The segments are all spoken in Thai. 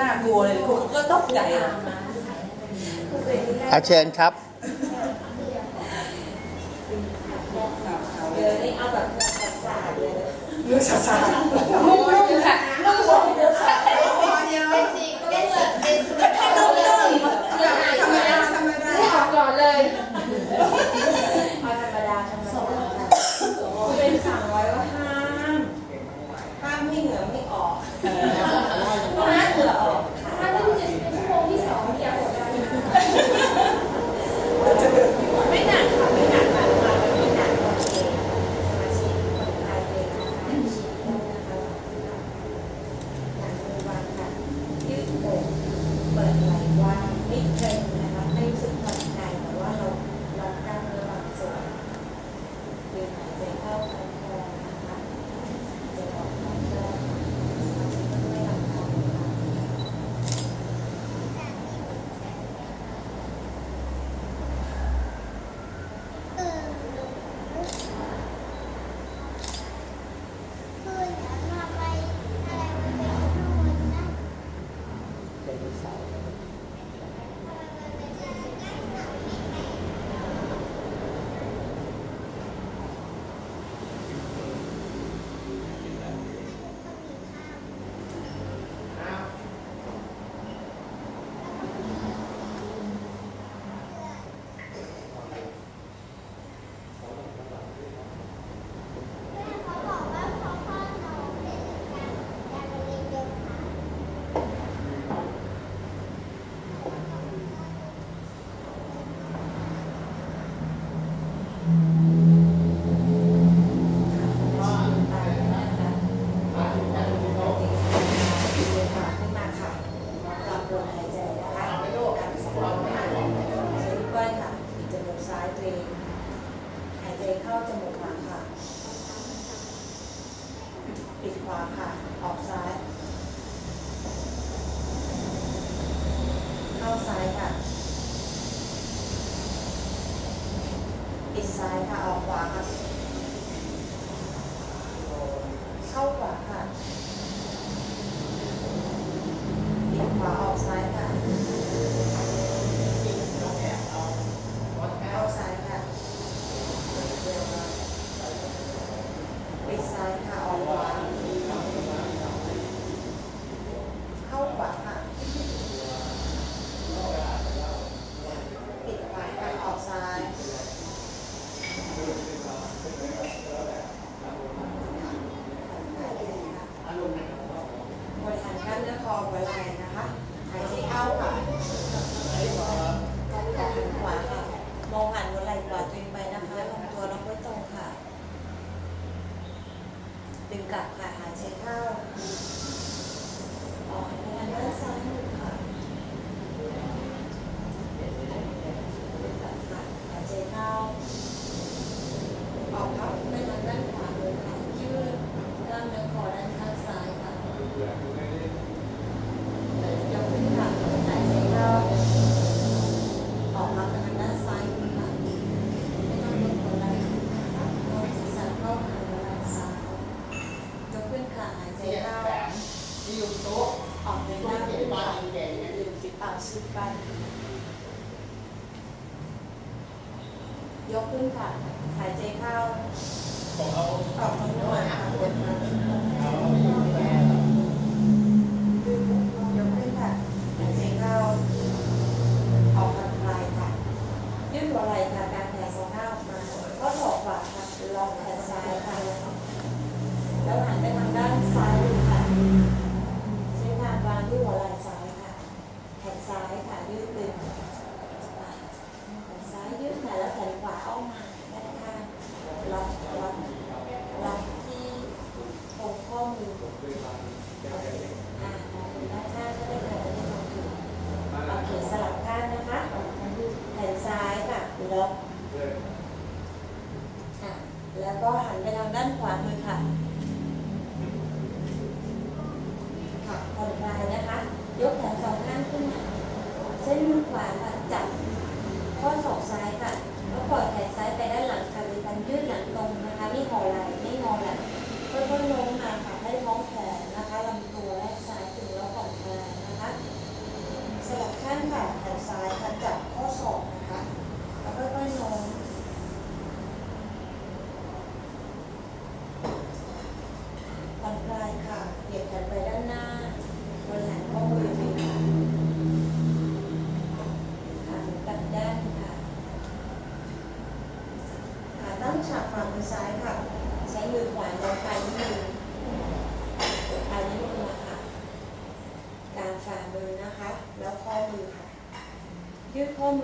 นาดกลัวเลยผมก็ตกใจอาเชนครับเอาแบบศาสตร์เลยเรื่องศาสตร์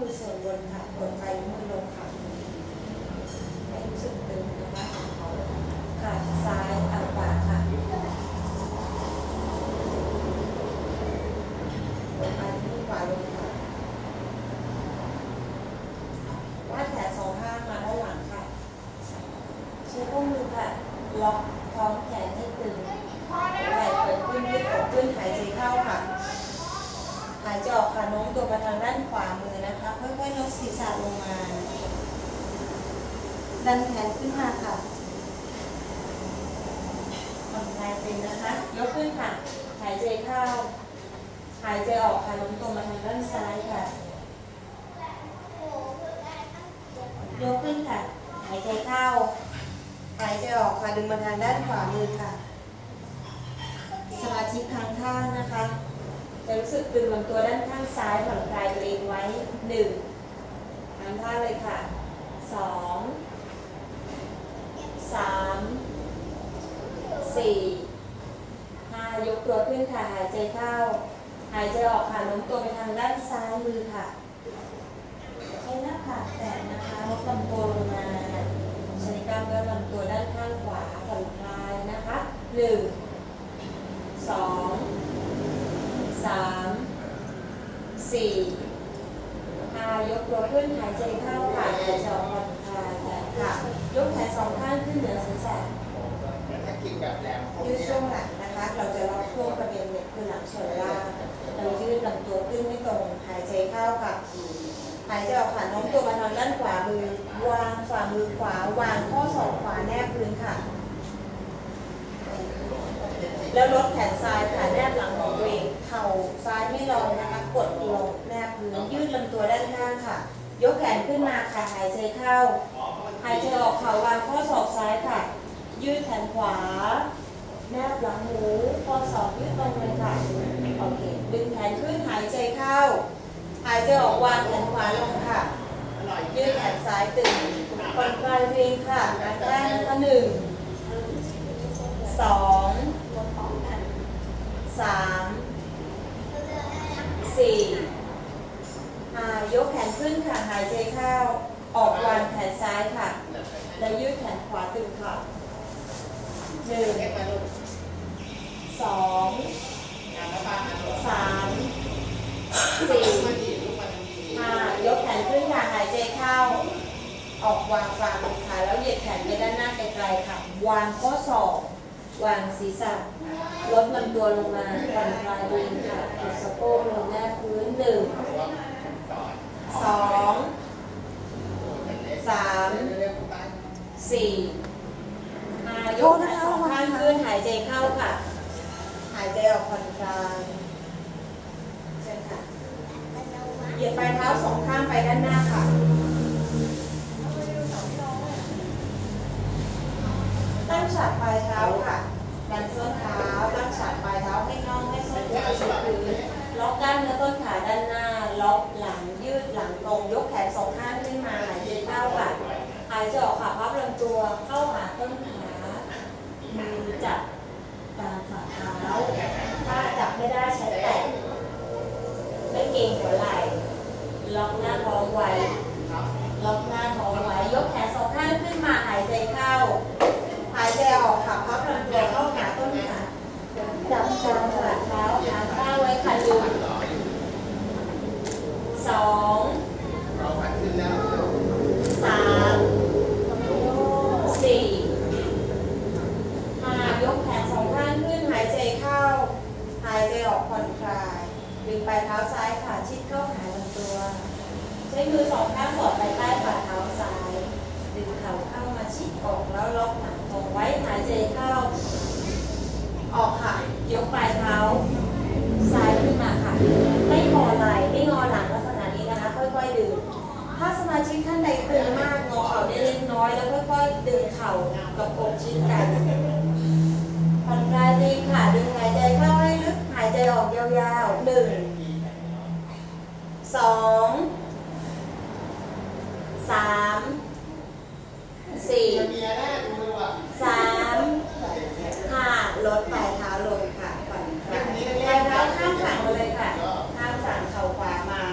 มือส่วนบนค่ะกดไปมือลงค่ะให้รู้สึกตึงนะคะขาซ้ายเอาขวาค่ะกดไปมือขวาลงค่ะวาดแขนสองข้างมาด้านหลังค่ะใช้ข้อมือค่ะล็อกท้องแขนให้ตึงไหล่เปิดขึ้นยืดอกขึ้นหายใจเข้าค่ะหายใจออกค่ะโน้มตัวไปทางด้านขวามือ ศีรษะลงมา ดันแขนขึ้นมาค่ะผ่อนคลายเป็นนะคะ ยกขึ้นค่ะ หายใจเข้า หายใจออกค่ะโน้มตัวมาทางด้านซ้ายค่ะ ยกขึ้นค่ะ หายใจเข้า หายใจออกค่ะ ดึงมาทางด้านขวามือค่ะ สมาธิค้างข้านะคะจะรู้สึกตึงลำตัวด้านข้างซ้ายผ่อนคลายตัวเองไว้หนึ่ง ทำท่าเลยค่ะสองสามสี่ห้ายกตัวขึ้นค่ะ หายใจเข้า หายใจออกค่ะโน้มตัวไปทางด้านซ้ายมือค่ะใช้หน้าผากแตะนะคะลดลำตัวลงมาใช้กล้ามเนื้อลำตัวด้านข้างขวาผ่อนคลายนะคะหนึ่งสองสามสี่ห้ ขึ้นหายใจเข้าค่ะหายใจออกผ่อนคลายค่ะ ยกแขนสองข้างขึ้นเหนือศีรษะถ้ากินแบบแหลมยืดช่วงหลังนะคะ เราจะล็อกช่วงประเด็นเนี่ยคือหลังส่วนล่างเรายืดลำตัวขึ้นไม่ตรง หายใจเข้าค่ะหายใจออกค่ะน้อมตัวมาทางด้านขวามือ วางฝ่ามือขวา วางข้อศอกขวาแนบพื้นค่ะ แล้วลด ยกแขนขึ้นมาค่ะ หายใจเข้า หายใจออกเข่าวางข้อศอกซ้ายค่ะ ยืดแขนขวา แนบหลังหูข้อศอกยืดตรงเลยค่ะ โอเค ดึงแขนขึ้นหายใจเข้า หายใจออกวางแขนขวาลงค่ะ ยืดแขนซ้ายตึงผ่อนคลายเพลงค่ะนับแรกนะคะหนึ่ง สอง สาม สี่ ยกแขนขึ้นค่ะ หายใจเข้า ออกวางแขนซ้ายค่ะ แล้วยืดแขนขวาตึงค่ะหนึ่งสองสามสี่ห้ายกแขนขึ้นค่ะ หายใจเข้า ออกวางฝ่ามือค่ะ แล้วเหยียดแขนไปด้านหน้าไกลๆค่ะ วางข้อศอก วางศีรษะ ลดลำตัวลงมาผ่อนคลายเองค่ะกดสะโพกลงแนบพื้นหนึ่ง สองสามสี่ห้ายกแขนสองข้างขึ้นหายใจเข้าค่ะ หายใจออกผ่อนคลายเชิญค่ะเหยียดปลายเท้าสองข้างไปด้านหน้าค่ะตั้งฉากปลายเท้าค่ะดันส้นเท้าตั้งฉากปลายเท้าให้น่องให้ส้นเท้าชิดพื้นล็อกกล้ามเนื้อต้นขาด้านหน้า ล็อกหลังยืดหลังตรงยกแขนสองข้างขึ้นมาหายใจเข้าค่ะหายใจออกค่ะพับลำตัวเข้าหาต้นขามือจับตามฝ่าเท้าถ้าจับไม่ได้ใช้แตะไม่เกรงหัวไหล่ล็อกหน้าท้องไว้ล็อกหน้าท้องไว้ยกแขนสองข้างขึ้นมาหายใจเข้า หายใจออกค่ะพับลำตัวเข้าหาต้นขาจับจา สามห้าลดปลายเท้าลงค่ะฝันปลายเท้าข้างสั่งเลยค่ะข้างสั่งเข่าขวามา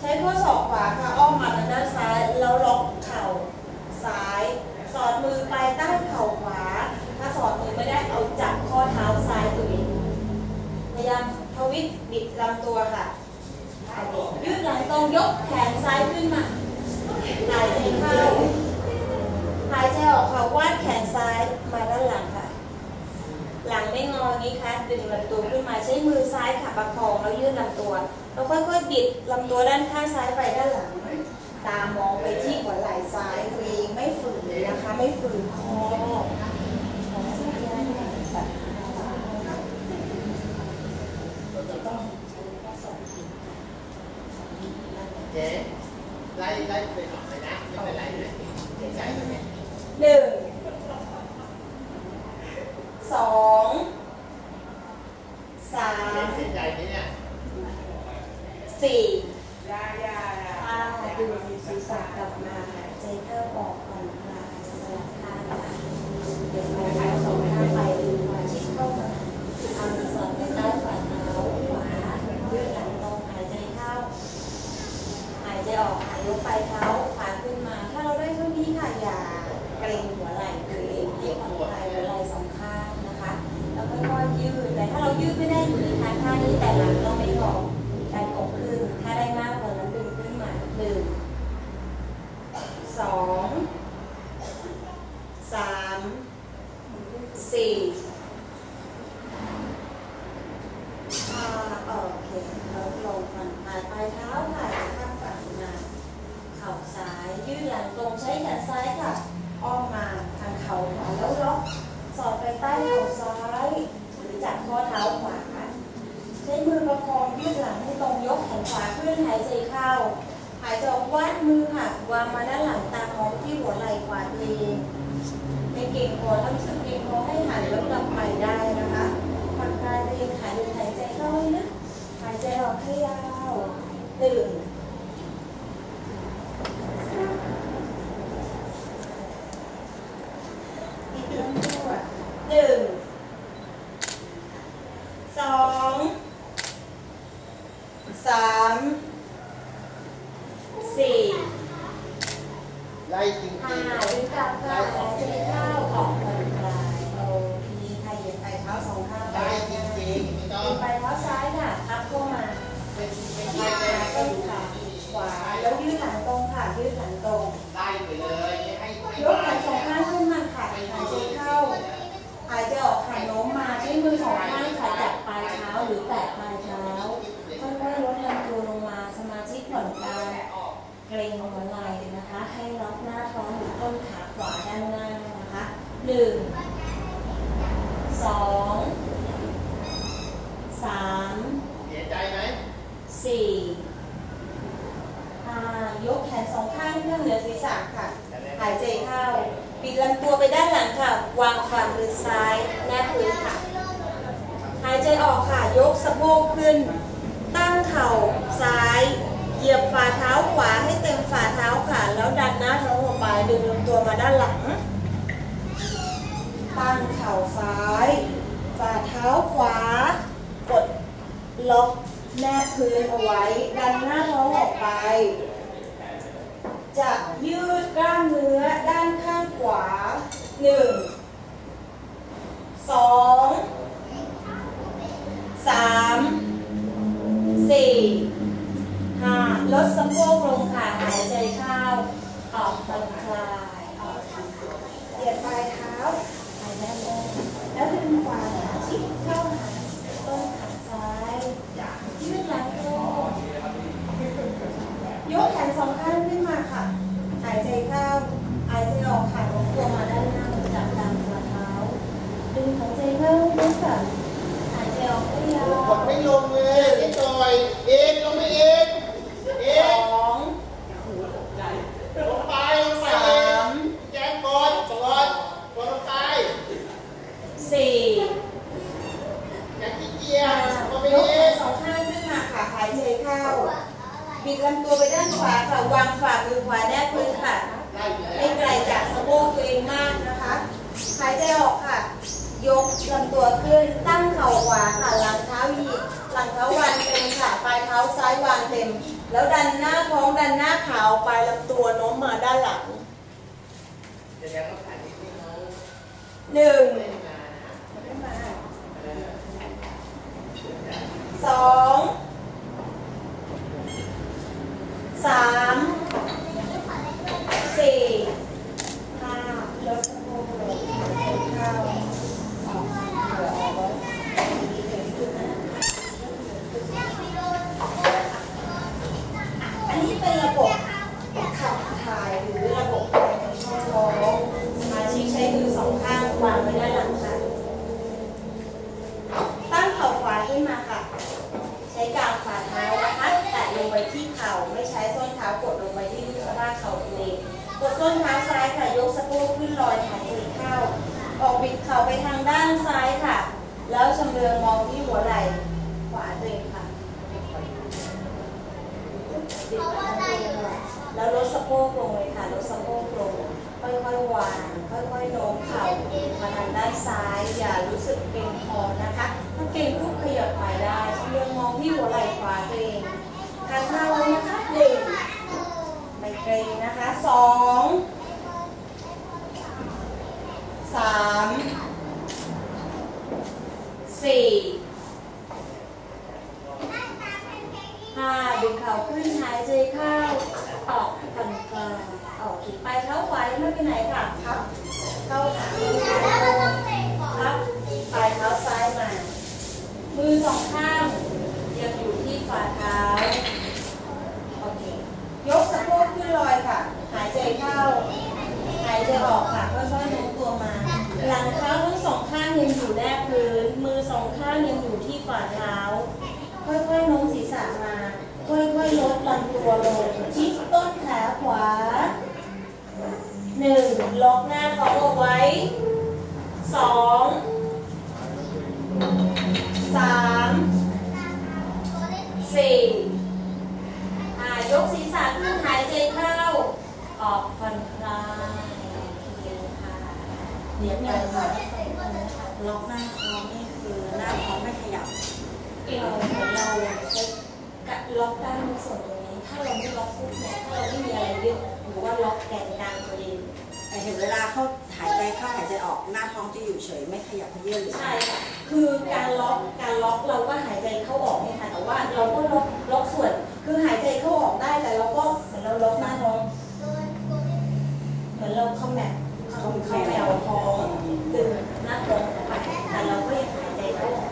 ใช้ข้อศอกขวาค่ะอ้อมมาทางด้านซ้ายแล้วล็อกเข่าซ้ายสอดมือไปใต้เข่าขวา ถ้าสอดมือไม่ได้เอาจับข้อเท้าซ้ายตัวเองพยายามทวิตบิดลำตัวค่ะยืดหลังตรงยกแขนซ้ายขึ้นมาหายใจเข้าายใจออกค่ะวาดแขนซ้ายมาด้านหลังค่ะ หลังไม่งออย่างนี้ค่ะดึงลำตัวขึ้นมาใช้มือซ้ายค่ะประคองแล้วยืดลำตัวแล้วค่อยๆบิดลำตัวด้านข้างซ้ายไปด้านหลัง ตามองไปที่หัวไหล่ซ้ายตัวเองไม่ฝืนนะคะ ไม่ฝืนคอเจ๊ไล่ไล่ไปหน่อยเลยนะไม่เป็นไรนะเสียใจไหม หนึ่งสองสาม เสียใจไหมเนี่ย สี่ห้าดึงศีรษะกลับมาหายใจเข้าออกผ่อนคลายสลับข้างค่ะเดี๋ยวไปเท้าสองข้างไปดึงมาชิดเข้ามาเอามือสอดไปใต้ฝ่าเท้าขวายืดหลังตรงหายใจเข้า หายใจออกหายยกปลายเท้าขวาขึ้นมา ถ้าเราได้เท่านี้ค่ะอย่าเกรงหัวไหล่ตัวเองให้ผ่อนคลายหัวไหล่สองข้างนะคะ แล้วค่อยๆยืด แต่ถ้าเรายืดไม่ได้อยู่ในท่าท่านี้แต่หลังต้องไม่งอการอกขึ้น ถ้าได้มากกว่านั้นดึงขึ้นมาหนึ่งสองสามสี่ห้าโอเคแล้วลงผ่อนคลายปลายเท้าค่ะข้างฝั่งมา เข่าซ้าย ยืดหลังตรงใช้แขนซ้ายค่ะ อ้อมมาทางเข่าขวาแล้วล็อกสอดไปใต้เข่าซ้าย หรือจับข้อเท้าขวา ใช้มือประคองยืดหลังให้ตรงยกแขนขวาขึ้นหายใจเข้า หายใจออกวาดมือค่ะวางมาด้านหลังตามองที่หัวไหล่ขวาตัวเองไม่เก่งพอถ้ารู้สึกเก่งพอให้หันแล้วกลับใหม่ได้นะคะผ่อนคลายตัวเองหายใจหายใจเข้าให้ลึกหายใจออกให้ยาวตื่น อีกครั้งตัวหนึ่ง สอง สามสี่ไล่จริงห้าๆดึงกลับค่ะหายใจเข้าออกผ่อนคลายโอเคค่ะเหยียดไปเท้าสองข้างไล่จริงๆไม่ต้องเหยียดไปเท้าซ้ายค่ะอัพเข้ามาเป็นไม่ที่ใช่ขาแค่ต้นดูขาดีขวาแล้วยืดหลังตรงค่ะยืดหลังตรงไล่ไปเลยไม่ให้ไม่ยกแขนสองข้างขึ้นมาค่ะหายใจเข้าหายใจออกค่ะโน้มมาใช้มือสองข้างค่ะจับปลายเท้าหรือแตะปลายเท้า ค่อยๆลดลำตัวลงมาสมาธิ ผ่อนคลายเกรงหัวไหล่นะคะ ให้ล็อกหน้าท้องหรือต้นขาขวาด้านหน้านะคะหนึ่งสองสามเสียใจไหมสี่ห้ายกแขนสองข้างขึ้นเหนือศีรษะค่ะ หายใจเข้า ปิดลำตัวไปด้านหลังค่ะ วางฝ่ามือซ้ายแนบพื้นค่ะ หายใจออกค่ะ ยกสะโพกขึ้น ตั้งเข่าซ้าย เหยียบฝ่าเท้าขวาให้เต็มฝ่าเท้าค่ะ แล้วดันหน้าท้องออกไปดึงลำตัวมาด้านหลัง ตั้งเข่าซ้าย ฝ่าเท้าขวา กดล็อกแนบพื้นเอาไว้ ดันหน้าท้องออกไป จะยืดกล้ามเนื้อด้านข้างขวา 1 2 3 4 ลดสะโพกลงค่ะหายใจเข้าออกผ่อนคลายออกผ่อนคลายเหยียดปลายเท้าไปแน่นแล้วดึงขวา มมาด้านหลังแสดงว่าขาที่นี่เขาหนึ่งเล่นมานะขึ้นมาเออสองสามสี่ห้าลดสะโพกลงเข้าออกเหลือออกไว้อันนี้เป็นระบบขับถ่ายหรือระบบภายในช่องท้องสมาชิกใช้มือสองข้างวางไว้ด้านหลังค่ะ ตั้งเข่าขวาขึ้นมาค่ะ ใช้กลางฝ่าเท้านะคะ แตะลงไปที่เข่า ไม่ใช้ส้นเท้ากดลงไปที่ลูกสะบ้าเข่าตัวเองกดส้นเท้าซ้ายค่ะ ยกสะโพกขึ้นลอยหายใจเข้า ออกบิดเข่าไปทางด้านซ้ายค่ะ แล้วชำเลืองมองที่หัวไหล่ขวาตัวเองค่ะบิดไปทางตัวเองค่ะแล้วลดสะ โพกลงเลยค่ะลดสะโพกลง ค่อยๆวาง ค่อยๆโน้มเข่ามาทางด้านซ้าย อย่ารู้สึกเกร็งคอนะคะถ้าเกร็งปุ๊บขยับไปได้เลื่องมองที่หัวไหล่ขวาตัวเองทานข้าวไว้นะคะหนึ่งไม่เกร็งนะคะสองสามสี่ห้าดึงเข่าขึ้นหายใจเข้าออก ผ่อนคลายออกขีดไปเท้าขวายังไม่ไปไหนค่ะครับเข้าหามือครับปลายเท้าซ้ายมา มือสองข้างยังอยู่ที่ฝ่าเท้าโอเคยกสะโพกขึ้นลอยค่ะ หายใจเข้า หายใจออกค่ะค่อยๆโน้มตัวมา หลังเท้าทั้งสองข้างยังอยู่แนบพื้น มือสองข้างยังอยู่ที่ฝ่าเท้า ค่อยๆโน้มศีรษะมา ค่อยๆลดลำตัวลง ขวาหนึ่งล็อกหน้าท้องเอาไว้สองสามสี่อ่ายกศีรษะขึ้นหายใจเข้า ออกผ่อนคลายเคค่ะเดี๋ยวเนี่ยค่ะล็อกหน้าท้องนี่คือหน้าท้องไม่ขยับเราเหมือนเรากะล็อกด้ในส่วนตรงนี้ ถ้าเราไม่ล็อกปุ๊บเนี่ยถ้าเราไม่มีอะไรยึดหรือว่าล็อกแกนกลางตัวเองแต่เห็นเวลาเขาหายใจเข้าหายใจออกหน้าท้องจะอยู่เฉยไม่ขยับเขยื่นใช่ค่ะคือการล็อกการล็อกเราก็หายใจเข้าออกเนี่ยค่ะแต่ว่าเราก็ล็อกล็อกส่วน คือหายใจเข้าออกได้แต่เราก็เหมือนเราล็อกหน้าท้องเหมือนเราเข้าแมทเข้าแมวท้องดึงหน้าท้องไปแต่เราก็ยังหายใจเข้าออก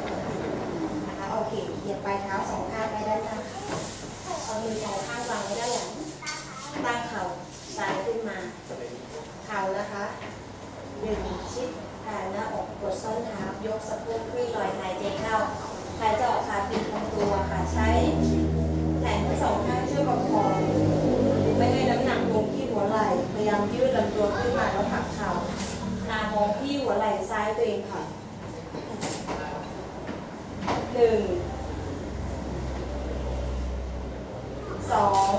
นะคะโอเคเหยียบปลายเท้าสองข้างไปด้านหน้าเอามือสอง ตั้งเข่าซ้ายขึ้นมา เข่านะคะดึงชิดผ่านหน้าอกกดส้นเท้ายกสะโพกขึ้นลอยหายใจเข้าหายใจออกค่ะปิดลำตัวค่ะใช้แขนทั้งสองข้างช่วยประคองไม่ให้น้ำหนักลงที่หัวไหล่พยายามยืดลำตัวขึ้นมาแล้วผักเข่าตามองที่หัวไหล่ซ้ายตัวเองค่ะหนึ่งสอง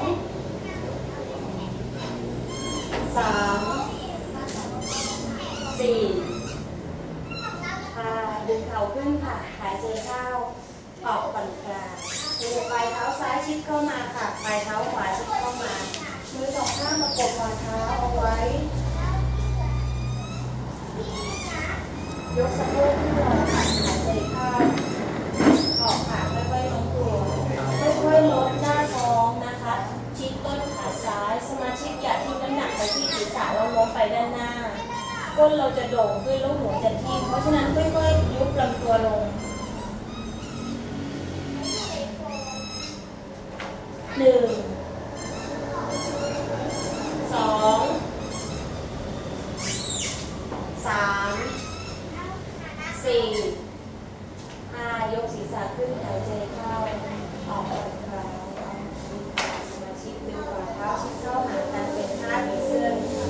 สามสี่ห้าดึงเขึ้นค่ะ หายใจเข้า ออกผ่อนคลายมือปลายเท้าซ้ายชิดเข้ามาค่ะ ปลายเท้าขวาชิดเข้ามา มือสองข้างประกบฝ่าเท้าเอาไว้ ยกสะโพกขึ้นมาค่ะ หายใจเข้า ออกค่ะค่อยๆลงตัวค่อยๆลดหน้าท้องนะคะ ชิดต้นขาซ้าย สมาชิกอย่าทิ้งน้ำหนักไปที่ศีรษะเราโน้มไปด้านหน้า ก้นเราจะโด่งขึ้นแล้วหัวจะทิ่มเพราะฉะนั้นค่อยๆยุบลำตัวลงหนึ่งสองสามสี่ห้ายกศีรษะขึ้นหายใจเข้าออกผ่อนคลายสมาชิกดึงฝ่าเท้าชิดเข้าหากันเป็นท่าผีเสื้อเลยค่ะ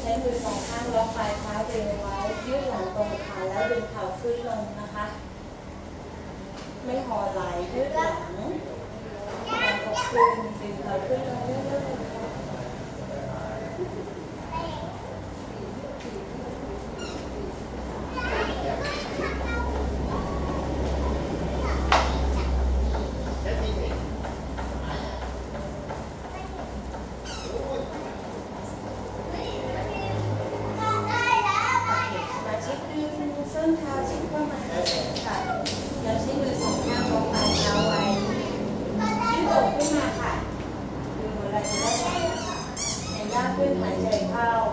ใช้มือสองข้าง ล็อกปลายเท้าตัวเองไว้ ยืดหลังตรงขาแล้วดึงเข่าขึ้นลงนะคะ ไม่หอไหลยืดหลังตรงขึ้นดึงเข่าขึ้นลงเรื่อยๆ Máy.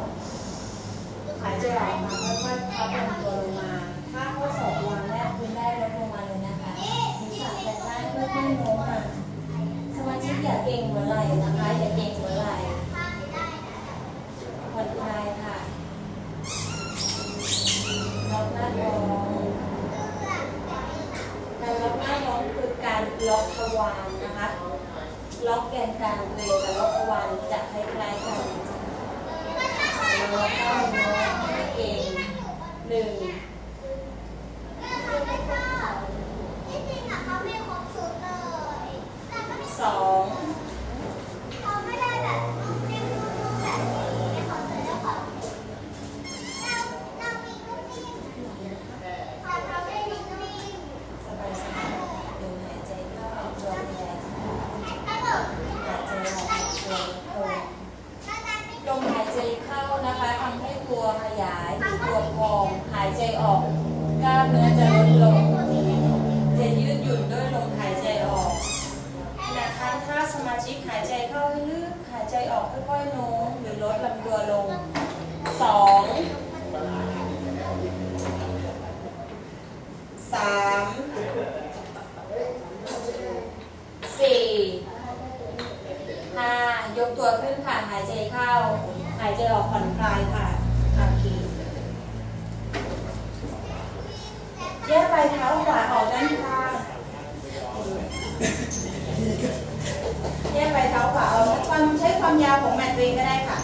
แยกไปเท้าขวาเอาความใช้ความยาวของแมตตัวเองก็ได้ค่ะ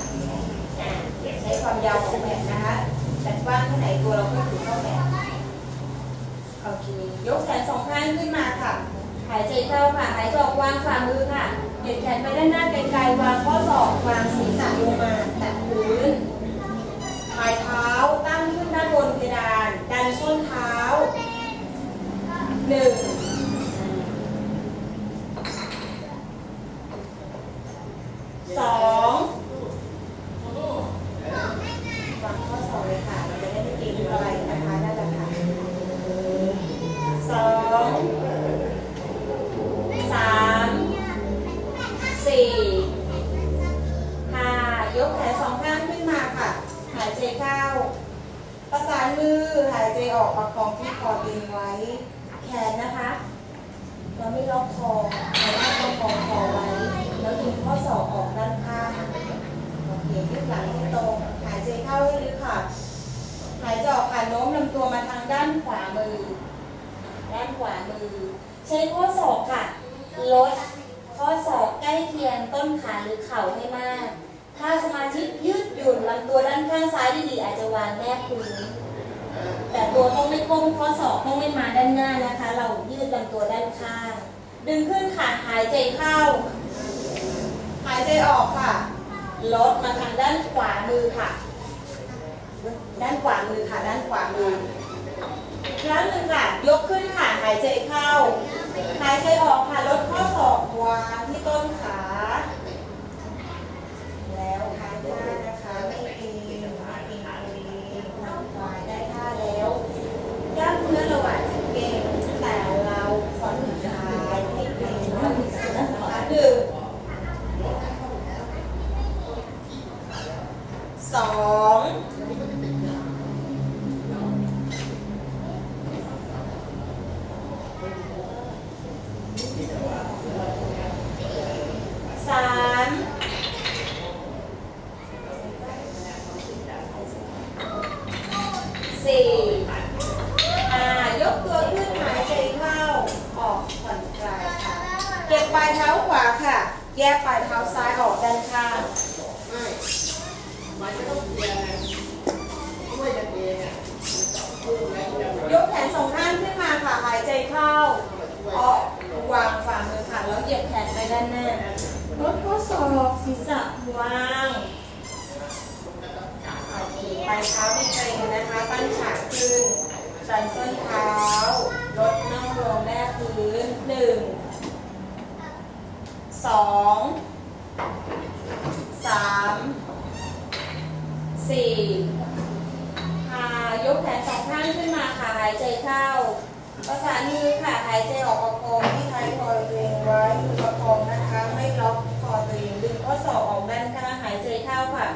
ใช้ความยาวของแมตนะคะแต่กว้างเท่าไหนตัวเราก็ถือเท่าแมตโอเคยกแขนสองข้างขึ้นมาค่ะ หายใจเข้าค่ะหายใจออกวางฝ่ามือค่ะเหยียดแขนไปด้านหน้าไกลๆวางข้อศอกวางศีรษะลงมาแตะพื้นปลายเท้าตั้งขึ้นด้านบนเพดานดันส้นเท้าหนึ่ง สองวางข้อสองเลยค่ะเราจะได้ไม่เก่งอะไรนะคะนั่นแหละค่ะสองสามสี่ห้ายกแขนสองข้างขึ้นมาค่ะ หายใจเข้า ประสานมือหายใจออกประคองที่คอตึงไว้ แขนนะคะ เราไม่ล็อกคอเราให้ประคองคอไว้ แล้วดึงข้อศอกออกด้านข้างโอเคยืดหลังให้ตรงหายใจเข้าให้ลึกค่ะ หายใจออกค่ะโน้มลำตัวมาทางด้านขวามือ ด้านขวามือ ใช้ข้อศอกค่ะ ลด ข้อศอกใกล้เคียงต้นขาหรือเข่าให้มาก ถ้าสมาธิยืดหยุ่นลำตัวด้านข้างซ้ายดีๆอาจจะวางแนบพื้นแต่ตัวต้องไม่ก้มข้อศอกต้องไม่มาด้านหน้านะคะ เรายืดลำตัวด้านข้าง ดึงขึ้นค่ะหายใจเข้า หายใจออกค่ะ ลดมาทางด้านขวามือค่ะ ด้านขวามือค่ะ ด้านขวามือ อีกครั้งหนึ่งค่ะ ยกขึ้นค่ะ หายใจเข้า หายใจออกค่ะ ลดข้อศอกวางที่ต้นขา แล้วค้างท่านะคะ ไม่เกร็งไม่เกร็งเลยผ่อนคลายได้ท่าแล้วกล้ามเนื้อเราอาจจะเกร็งแต่เราผ่อนคลายให้เกร็งมากที่สุดนะคะหนึ่งสองสามสี่อ่ายกตัวขึ้นหายใจเข้า ออกผ่อนคลายค่ะ เก็บปลายเท้าขวาค่ะ แยกปลายเท้าซ้ายออกด้านข้าง ไม่มันจะต้องเรี ยกแขนสองข้างขึ้นมาค่ะ หายใจเข้า ออก วางฝ่ามือค่ะ แล้วเหยียดแขนไปด้านหน้าลดข้อศอกศีรษะวางปลายเท้าไม่เกร็งนะคะ ตั้งฉากขึ้นดันส้นเท้า ลดนั่งลงแนบพื้นหนึ่ง สอง สาม สี่พายกแขนสองข้างขึ้นมาค่ะหายใจเข้า ประสานมือค่ะหายใจออกประคองที่ท้ายคอตัวเองไว้มือประคองนะคะ ไม่ล็อกคอตัวเองดึงข้อศอกออกแบนข้างหายใจเข้าค่ะ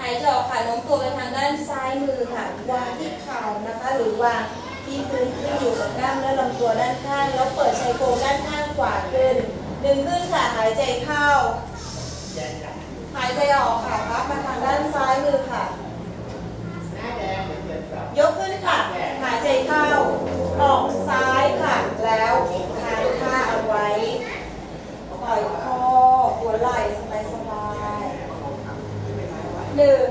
หายใจออกค่ะโน้มตัวไปทางด้านซ้ายมือค่ะวางที่เข่านะคะ หรือวางที่พื้นที่อยู่กับกล้ามและลำตัวด้านข้างแล้วเปิดชายโครงด้านข้างขวาขึ้นดึงขึ้นค่ะหายใจเข้า หายใจออกค่ะพับมาทางด้านซ้ายมือค่ะ ยกขึ้นค่ะ หายใจเข้า ออกซ้ายค่ะ แล้วค้างค่าเอาไว้ ปล่อยคอหัวไหล่สบายๆหนึ่ง